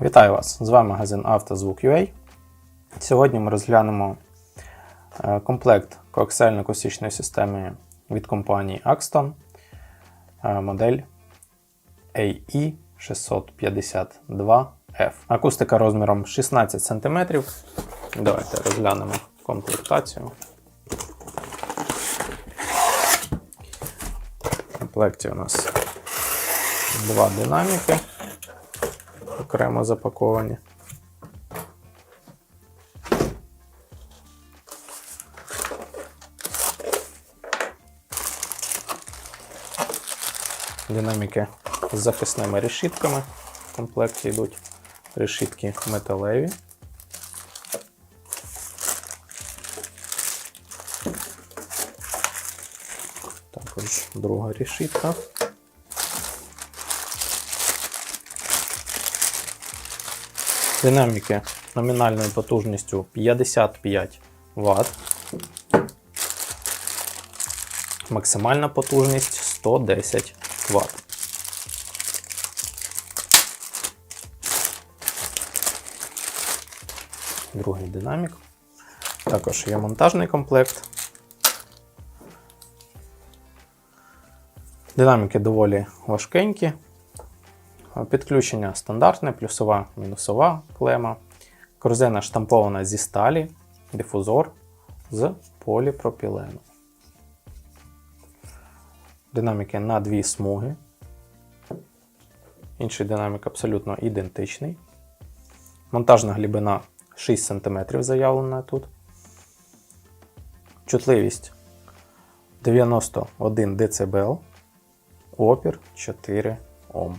Вітаю вас! З вами магазин «Автозвук.UA». Сьогодні ми розглянемо е, комплект коаксіально-акустичної системи від компанії Axton, е, модель AE652F. Акустика розміром 16 см. Давайте розглянемо комплектацію. В комплекті у нас два динаміки окремо запаковані. Динаміки з захисними решітками. В комплекті йдуть решітки металеві. Також друга решітка. Динаміки номінальною потужністю 55 Вт. Максимальна потужність 110 Вт. Другий динамік. Також є монтажний комплект. Динаміки доволі важкенькі. Підключення стандартне, плюсова, мінусова клема. Корзина штампована зі сталі, дифузор з поліпропілену. Динаміки на дві смуги. Інший динамік абсолютно ідентичний. Монтажна глибина 6 см заявлена тут. Чутливість 91 дБ. Опір 4 Ом.